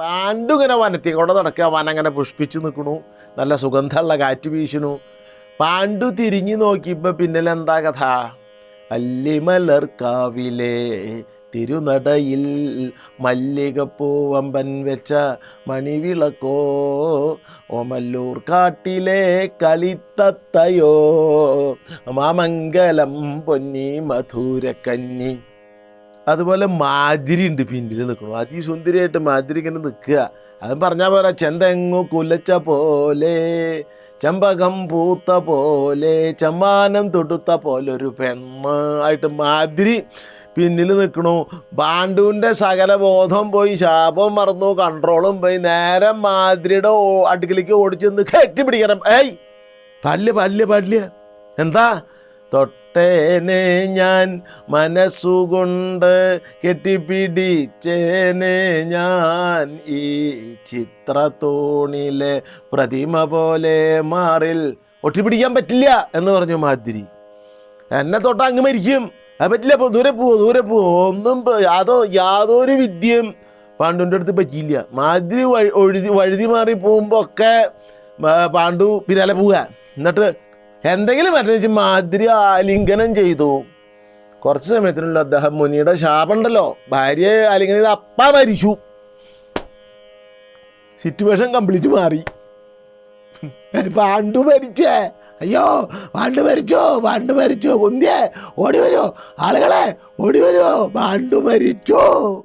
പാണ്ടു ഇങ്ങനെ വനത്തി കൊണ്ട് നടക്കുക. വന അങ്ങനെ പുഷ്പിച്ച് നിൽക്കണു. നല്ല സുഗന്ധമുള്ള കാറ്റ് വീശണു പാണ്ടു തിരിഞ്ഞു നോക്കിയപ്പോൾ പിന്നിലെന്താ കഥ? അല്ലിമലർക്കാവിലെ തിരുനടയിൽ മല്ലികപ്പൂവമ്പൻ വെച്ച മണിവിളക്കോ? ഓമല്ലൂർ കാട്ടിലെ കളിത്തത്തയോ? മാമംഗലം പൊന്നി മധുരക്കന്നി അതുപോലെ മാതിരി ഉണ്ട് പിന്നിൽ നിൽക്കണു അതിസുന്ദരിയായിട്ട് മാതിരി ഇങ്ങനെ നിൽക്കുക അത് പറഞ്ഞാൽ പോരാ ചെന്തെങ്ങു കുലച്ച പോലെ ചമ്പകം പൂത്ത പോലെ ചമ്മാനം തൊടുത്ത പോലെ ഒരു പെണ്ണ് ആയിട്ട് മാതിരി പിന്നിൽ നിൽക്കണു ബാണ്ടുവിന്റെ സകല ബോധം പോയി ശാപം മറന്നു കൺട്രോളും പോയി നേരെ മാതിരിയുടെ അടുക്കിലേക്ക് ഓടിച്ചെന്ന് കെട്ടിപ്പിടിക്കണം. ഏയ് പല്ല് പല്ല് പല്ല്. എന്താ? തൊട്ടേനെ ഞാൻ മനസ്സുകൊണ്ട് കെട്ടിപ്പിടിച്ചേനെ ഞാൻ ഈ ചിത്രത്തോണിലെ പ്രതിമ പോലെ മാറിൽ ഒട്ടിപ്പിടിക്കാൻ പറ്റില്ല എന്ന് പറഞ്ഞു മാതിരി. എന്നെ തൊട്ട് അങ്ങ് മരിക്കും. അത് പറ്റില്ല അപ്പോൾ ദൂരെ പോവോ ദൂരെ പോവോ ഒന്നും യാതോ യാതൊരു വിദ്യയും പാണ്ഡുവിന്റെ അടുത്ത് പറ്റിയില്ല. മാതിരി വഴുതി വഴുതി മാറി പോകുമ്പോൾ ഒക്കെ പാണ്ഡു പിന്നാലെ പോവുക. എന്നിട്ട് എന്തെങ്കിലും പറ്റുന്ന മാതിരി ആലിംഗനം ചെയ്തു. കുറച്ച് സമയത്തിനുള്ള അദ്ദേഹം മുനിയുടെ ശാപമുണ്ടല്ലോ. ഭാര്യ ആലിംഗനം ചെയ്ത് അപ്പ മരിച്ചു. സിറ്റുവേഷൻ കംപ്ലീറ്റ് മാറി. പാണ്ടു മരിച്ചേ. അയ്യോ പാണ്ടു മരിച്ചോ പാണ്ടു മരിച്ചോ. കുന്തിയെ ഓടി വരുമോ ആളുകളെ ഓടി വരുമോ പാണ്ടു മരിച്ചോ.